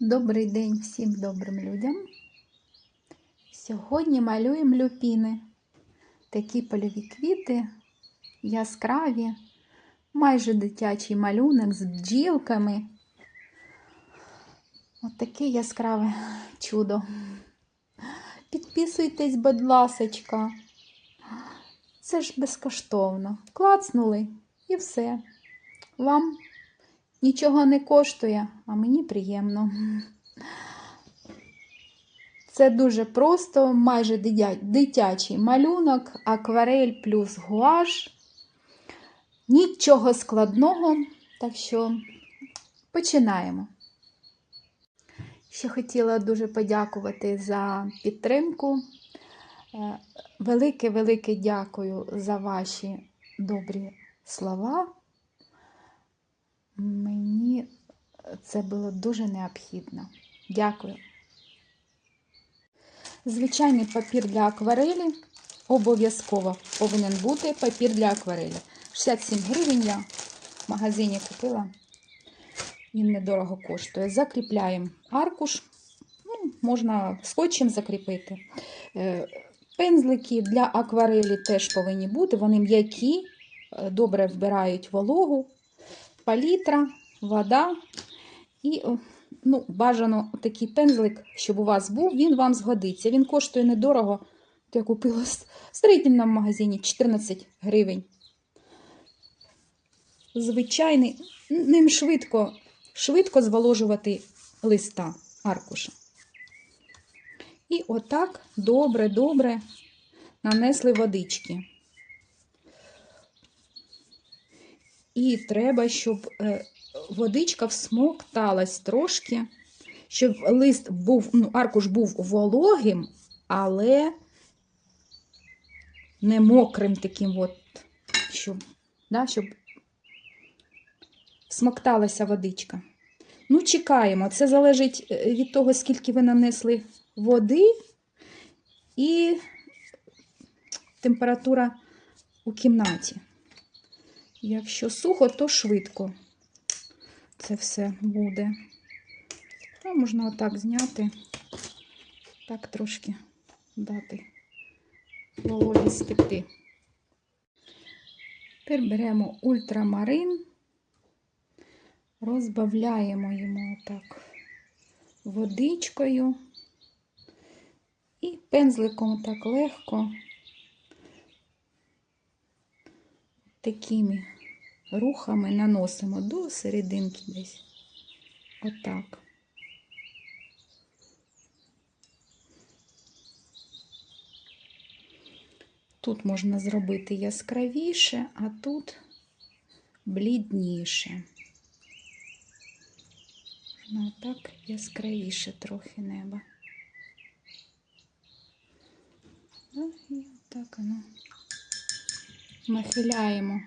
Добрий день всім добрим людям. Сьогодні малюємо люпіни. Такі польові квіти, яскраві, майже дитячий малюнок з бджілками. От яскраве чудо. Підписуйтесь, будь ласочка. Це ж безкоштовно. Клацнули і все. Вам нічого не коштує, а мені приємно. Це дуже просто, майже дитячий малюнок, акварель плюс гуаш. Нічого складного, так що починаємо. Ще хотіла дуже подякувати за підтримку. Е, Велике-велике дякую за ваші добрі слова. Мені це було дуже необхідно. Дякую. Звичайний папір для акварелі обов'язково повинен бути папір для акварелі. 67 гривень я в магазині купила. Він недорого коштує. Закріпляємо аркуш. Ну, можна скотчем закріпити. Е, Пензлики для акварелі теж повинні бути. Вони м'які, е, добре вбирають вологу палітра, вода і ну, бажано такий пензлик, щоб у вас був, він вам згодиться. Він коштує недорого. Я купила в строїтельному магазині 14 гривень. Звичайний, ним швидко, швидко зволожувати листа аркуша. І отак добре-добре нанесли водички. І треба, щоб е, водичка всмокталась трошки, щоб лист був, ну, аркуш був вологим, але не мокрим таким, от, щоб, да, щоб всмокталася водичка. Ну, чекаємо. Це залежить е, від того, скільки ви нанесли води і температура у кімнаті. Якщо сухо, то швидко це все буде. А можна отак зняти, так трошки дати вологість текти. Тепер беремо ультрамарин, розбавляємо йому отак водичкою і пензликом так легко такими рухами наносимо до серединки десь. Отак. Тут можна зробити яскравіше, а тут блідніше. Можна отак яскравіше трохи неба. Ну, і так воно нахиляємо,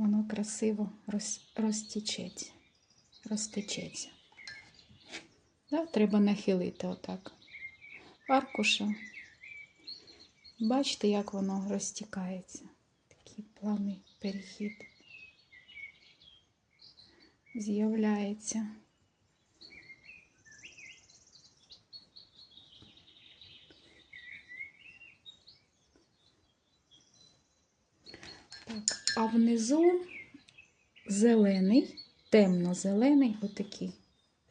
воно красиво роз, розтічеться. розтечеться. Да, треба нахилити отак аркуша. Бачите, як воно розтікається. Такий плавний перехід з'являється. Так, а внизу зелений, темно-зелений, отакий.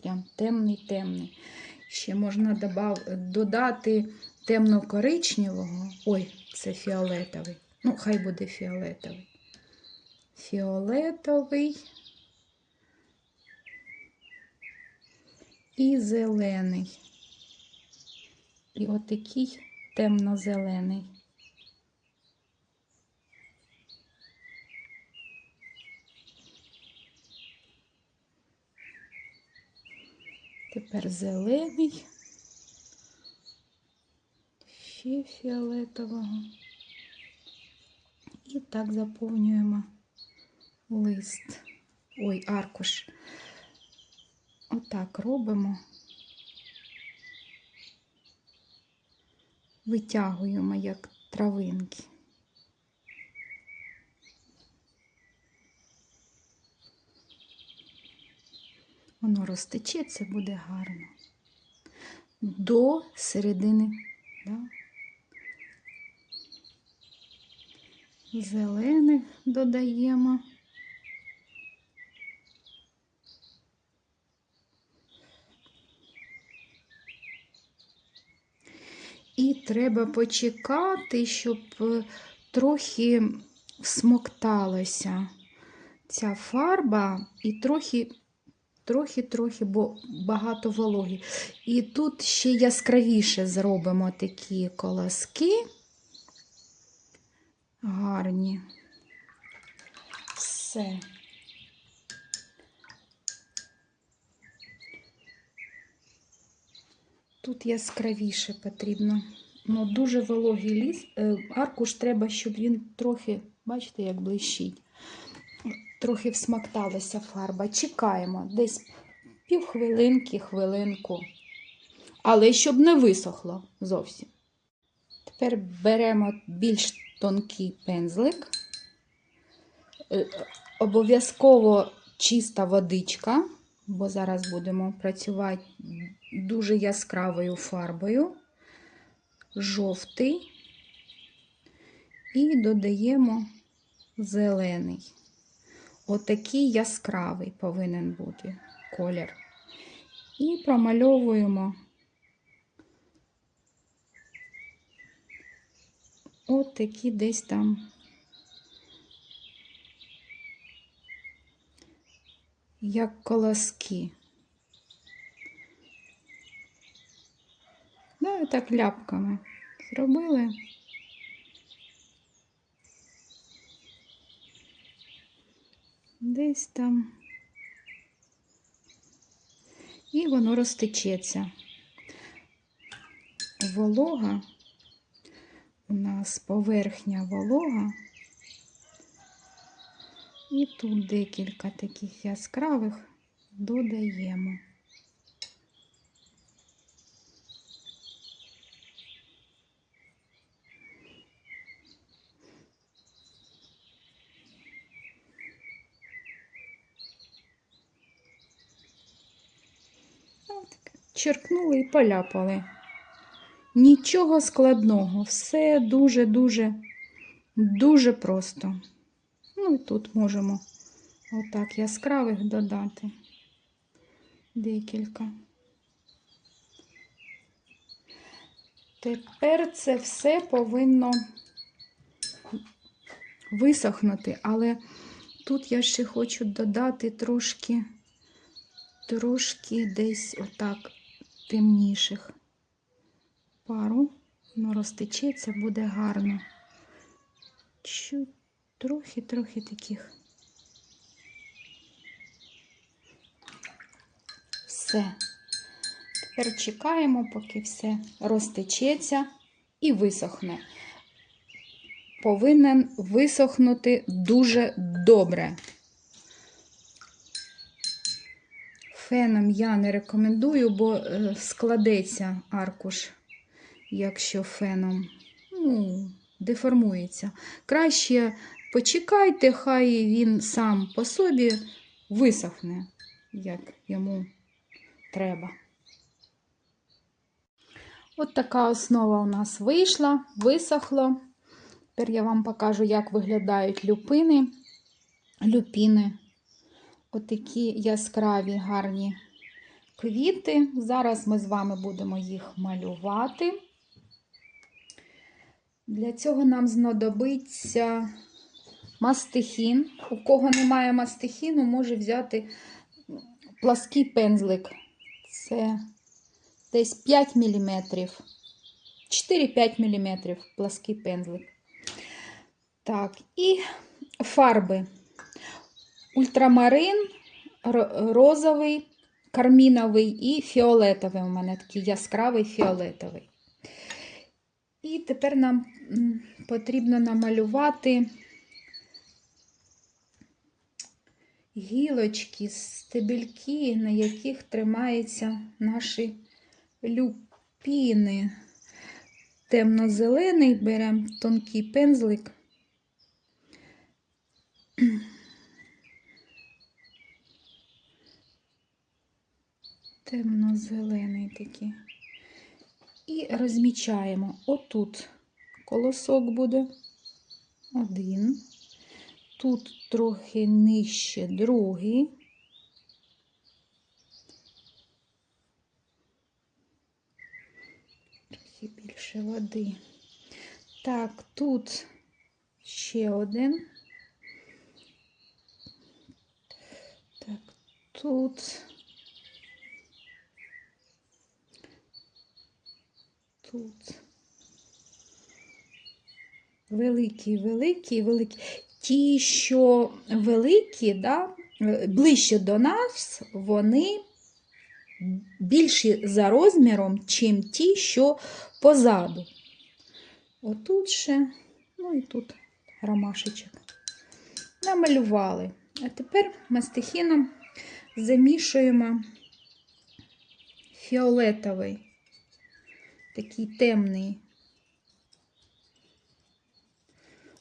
Прям темний-темний. Ще можна добав- додати темно-коричневого. Ой, це фіолетовий. Ну, хай буде фіолетовий. Фіолетовий і зелений. І отакий темно-зелений. Тепер зелений, ще фіолетового. І так заповнюємо лист. Ой, аркуш. Отак робимо. Витягуємо як травинки. Воно розтечеться, буде гарно. До середини. Да? Зелених додаємо. І треба почекати, щоб е, трохи всмокталася ця фарба і трохи, трохи, трохи, бо багато вологі. І тут ще яскравіше зробимо такі колоски. Гарні. Все. Тут яскравіше потрібно. Ну, дуже вологий ліс. Е, Аркуш треба, щоб він трохи, бачите, як блищить. Трохи всмакталася фарба. Чекаємо десь півхвилинки, хвилинку. Але щоб не висохло зовсім. Тепер беремо більш тонкий пензлик. Е, Обов'язково чиста водичка, бо зараз будемо працювати дуже яскравою фарбою, жовтий і додаємо зелений. Отакий яскравий повинен бути колір. І промальовуємо от такі десь там як колоски. Да, так ляпками зробили. Десь там. І воно розтечеться. Волога, у нас поверхня волога. І тут декілька таких яскравих додаємо. Отак. Черкнули і поляпали. Нічого складного, все дуже-дуже, дуже просто. Ну і тут можемо отак яскравих додати декілька. Тепер це все повинно висохнути, але тут я ще хочу додати трошки, трошки десь отак темніших пару. Воно розтечеться, буде гарно. Трохи-трохи таких. Все. Тепер чекаємо, поки все розтечеться і висохне. Повинен висохнути дуже добре. Феном я не рекомендую, бо е, складеться аркуш, якщо феном. Ну, деформується. Краще почекайте, хай він сам по собі висохне, як йому треба. От така основа у нас вийшла, висохло. Тепер я вам покажу, як виглядають люпини. Люпіни. Отакі яскраві, гарні квіти. Зараз ми з вами будемо їх малювати. Для цього нам знадобиться мастихін. У кого немає мастихіну, може взяти плаский пензлик. Це десь 5 мм. 4-5 мм плаский пензлик. Так, і фарби. Ультрамарин, розовий, карміновий і фіолетовий. У мене такий яскравий фіолетовий. І тепер нам потрібно намалювати гілочки, стебельки, на яких тримаються наші люпіни. Темно-зелений беремо тонкий пензлик. Темно-зелений такий. І розмічаємо. Отут колосок буде один. Тут трохи нижче другий. Трохи більше води. Так, тут ще один. Так, тут. Тут. Великі, великі, великі. Ті, що великі, да, е, ближче до нас, вони більші за розміром, чим ті, що позаду. Отут ще, ну і тут ромашечок. Намалювали. А тепер мастихіном замішуємо фіолетовий, такий темний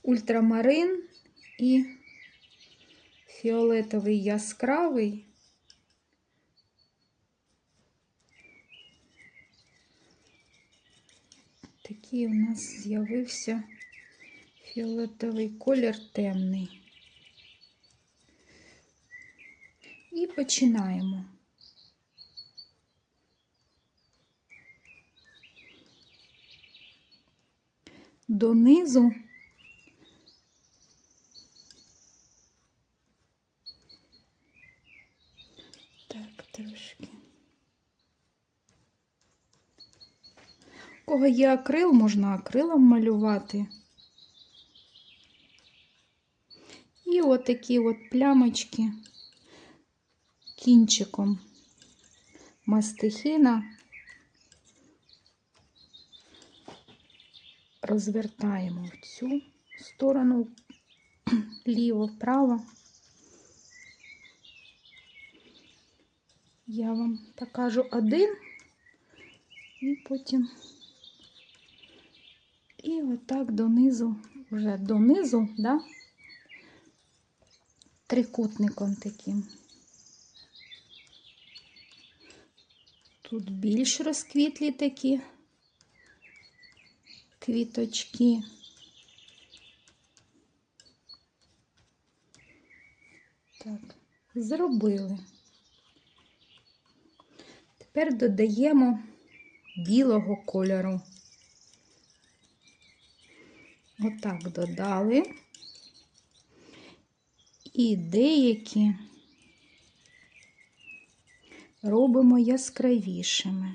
ультрамарин і фіолетовий яскравий. Такий у нас з'явився фіолетовий колір темний. І починаємо. Донизу так трошки. У кого є акрил, можна акрилом малювати. І отакі от плямочки кінчиком мастихіна розвертаємо в цю сторону ліво, вправо. Я вам покажу один і потім і отак донизу, вже донизу, да, трикутником таким. Тут більш розквітлі такі квіточки. Так, зробили. Тепер додаємо білого кольору. Отак додали. І деякі робимо яскравішими.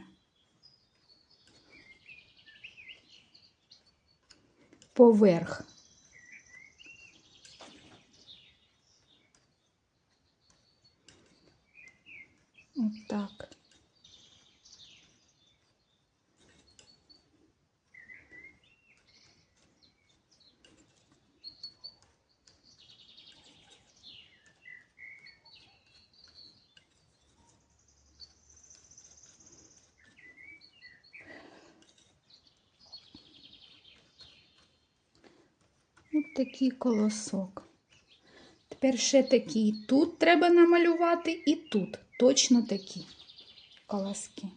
Поверх. Отак. Ось такий колосок. Тепер ще такий тут треба намалювати, і тут точно такі колоски.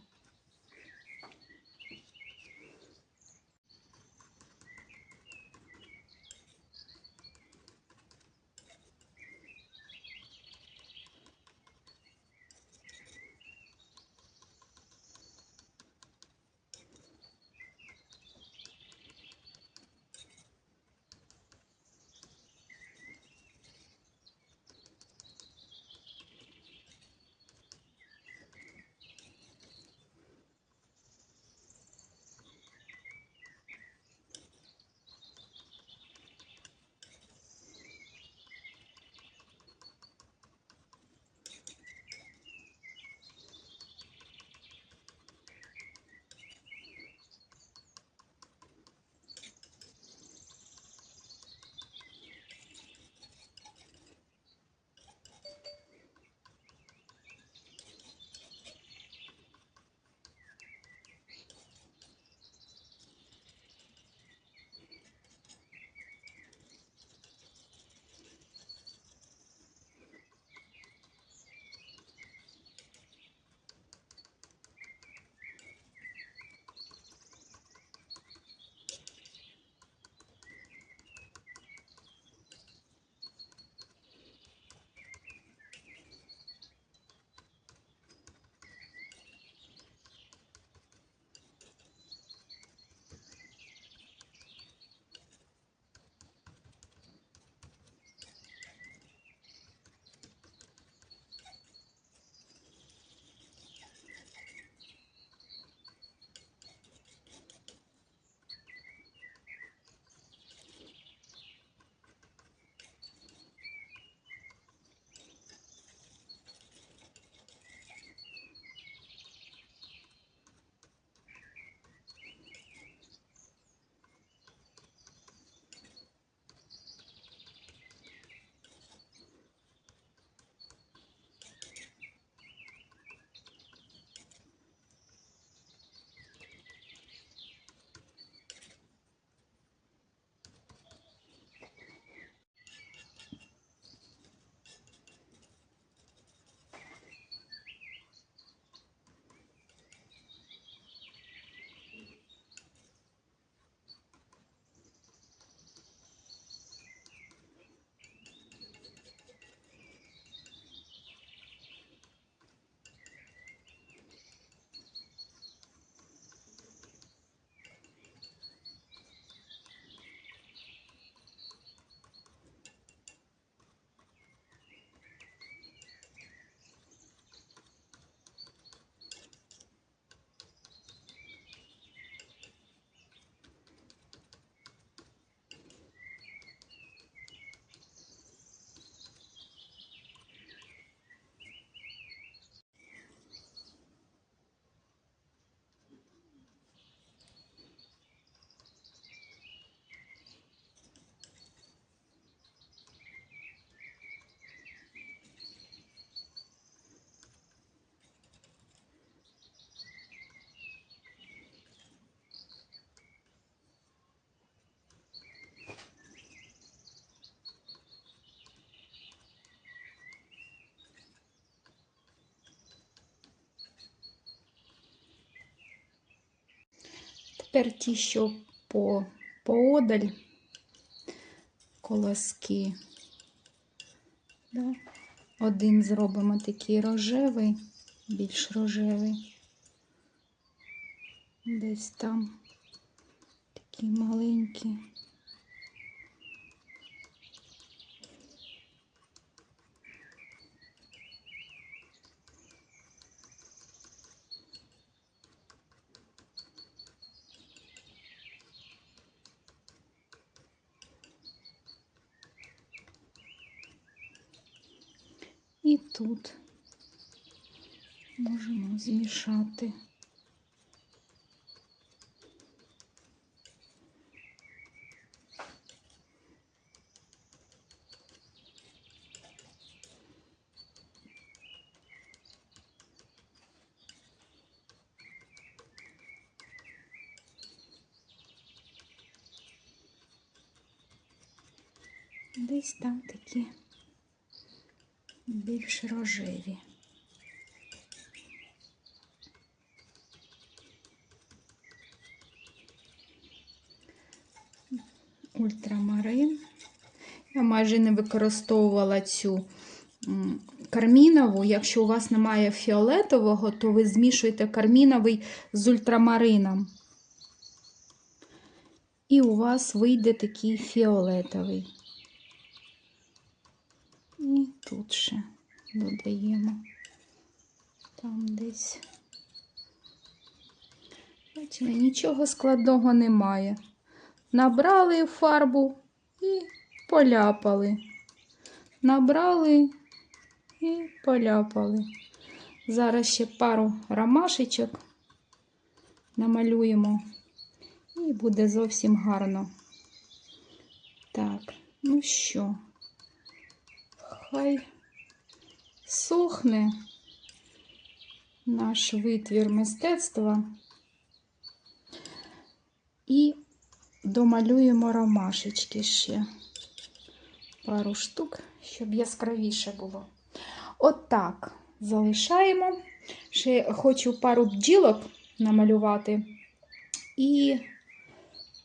Тепер ті, що по, поодаль колоски. Да? Один зробимо такий рожевий, більш рожевий. Десь там такі маленькі. І тут можемо змішати. Десь там такі більш рожеві. Ультрамарин. Я майже не використовувала цю кармінову. Якщо у вас немає фіолетового, то ви змішуєте карміновий з ультрамарином. І у вас вийде такий фіолетовий. І тут ще додаємо. Там десь. Бачите, нічого складного немає. Набрали фарбу і поляпали. Набрали і поляпали. Зараз ще пару ромашечок намалюємо. І буде зовсім гарно. Так, ну що, хай сохне наш витвір мистецтва і домалюємо ромашечки ще пару штук, щоб яскравіше було. Отак залишаємо. Ще хочу пару бджілок намалювати і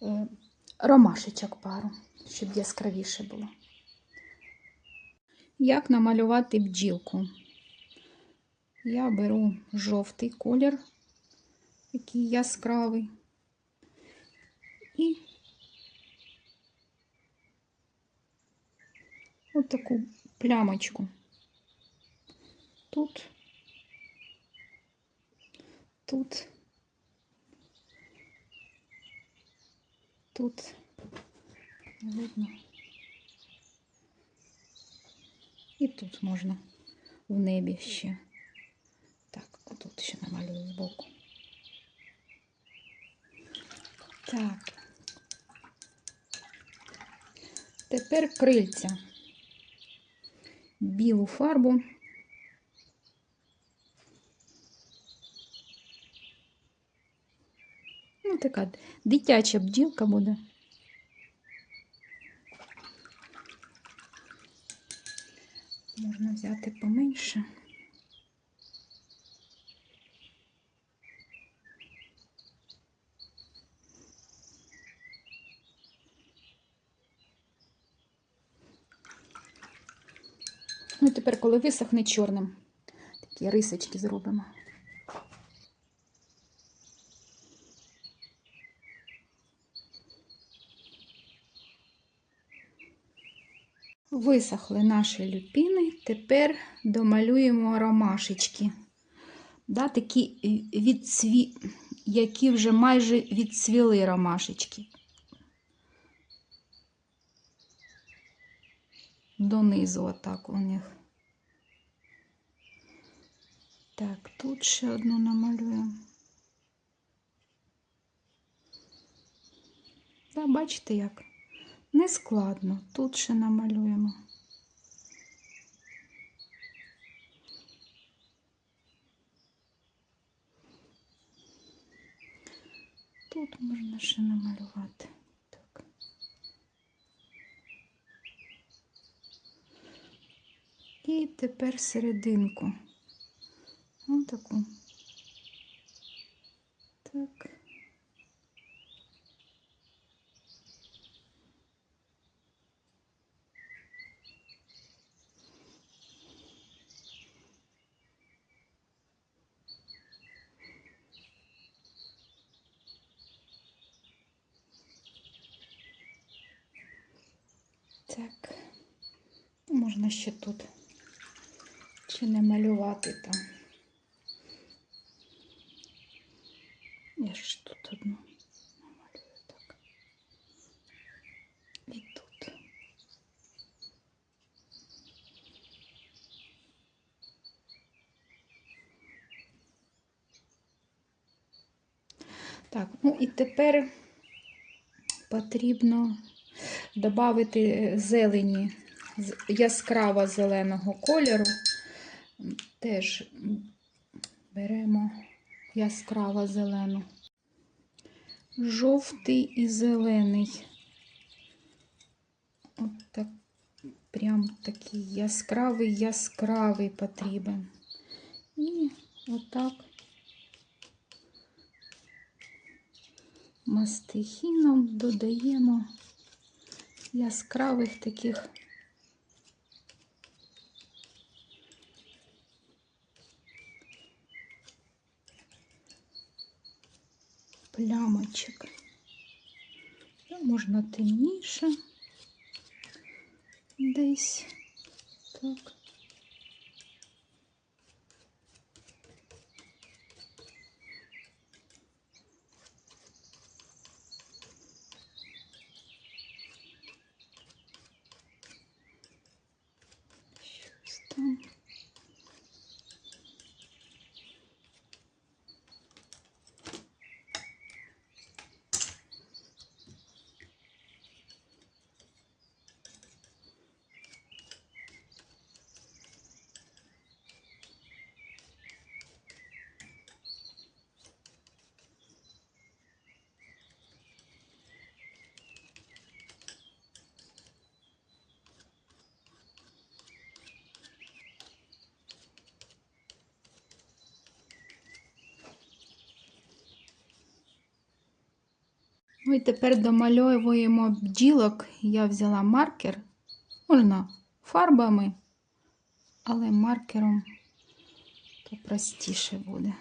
е, ромашечок пару, щоб яскравіше було. Як намалювати бджілку? Я беру жовтий колір, який яскравий, і от таку плямочку. Тут, тут, тут, видно. І тут можна в небі ще. Так, отут ще намалюю збоку. Так. Тепер крильця. Білу фарбу. Ну, така дитяча бджілка буде. Можна взяти поменше. Ну, тепер, коли висохне чорним, такі рисочки зробимо. Висохли наші люпіни, тепер домалюємо ромашечки. Да, такі відцві... які вже майже відцвіли ромашечки. Донизу отак у них. Так, тут ще одну намалюємо. Да, бачите як? Не складно. Тут ще намалюємо. Тут можна ще намалювати. Так. І тепер серединку. Ось таку. Так. можна ще тут. Чи не малювати там. Я ж тут одну намалюю так. І тут. Так, ну і тепер потрібно додати зелені яскраво зеленого кольору. Теж беремо яскраво зелену. Жовтий і зелений. От так, прям такий яскравий, яскравий потрібен. І отак мастихіном додаємо яскравих таких плямочок. Ну, можна темніше десь так. Щось там. Ну і тепер домальовуємо бджілок. Я взяла маркер. Можна фарбами, але маркером то простіше буде.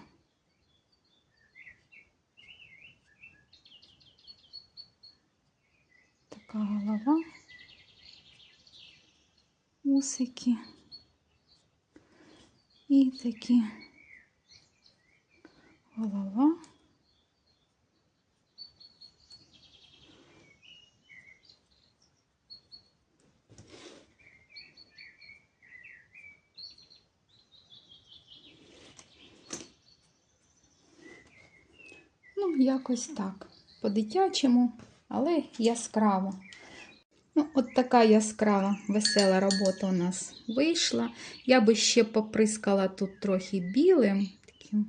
Така голова, усики і такі голова. Ну, якось так. По-дитячому, але яскраво. Ну, от така яскрава, весела робота у нас вийшла. Я би ще поприскала тут трохи білим. Таким.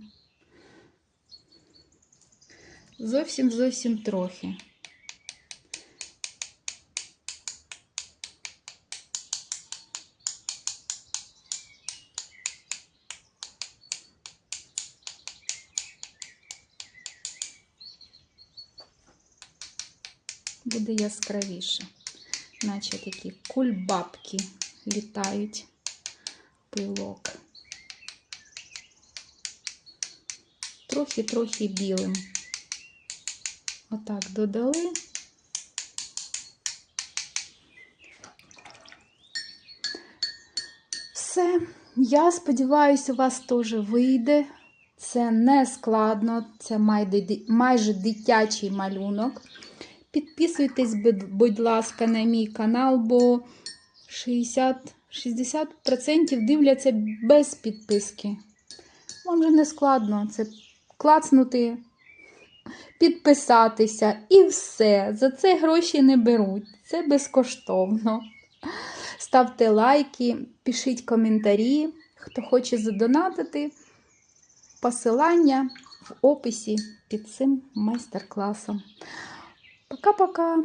Зовсім зовсім трохи. Буде яскравіше, наче такі кульбабки літають пилок. Трохи-трохи білим. Отак додали. Все. Я сподіваюся, у вас теж вийде. Це не складно, це майже- дитячий малюнок. Підписуйтесь, будь- ласка, на мій канал, бо 60, 60% дивляться без підписки. Вам же не складно. Це клацнути, підписатися і все. За це гроші не беруть. Це безкоштовно. Ставте лайки, пишіть коментарі. Хто хоче задонатити, посилання в описі під цим майстер-класом. Пока-пока!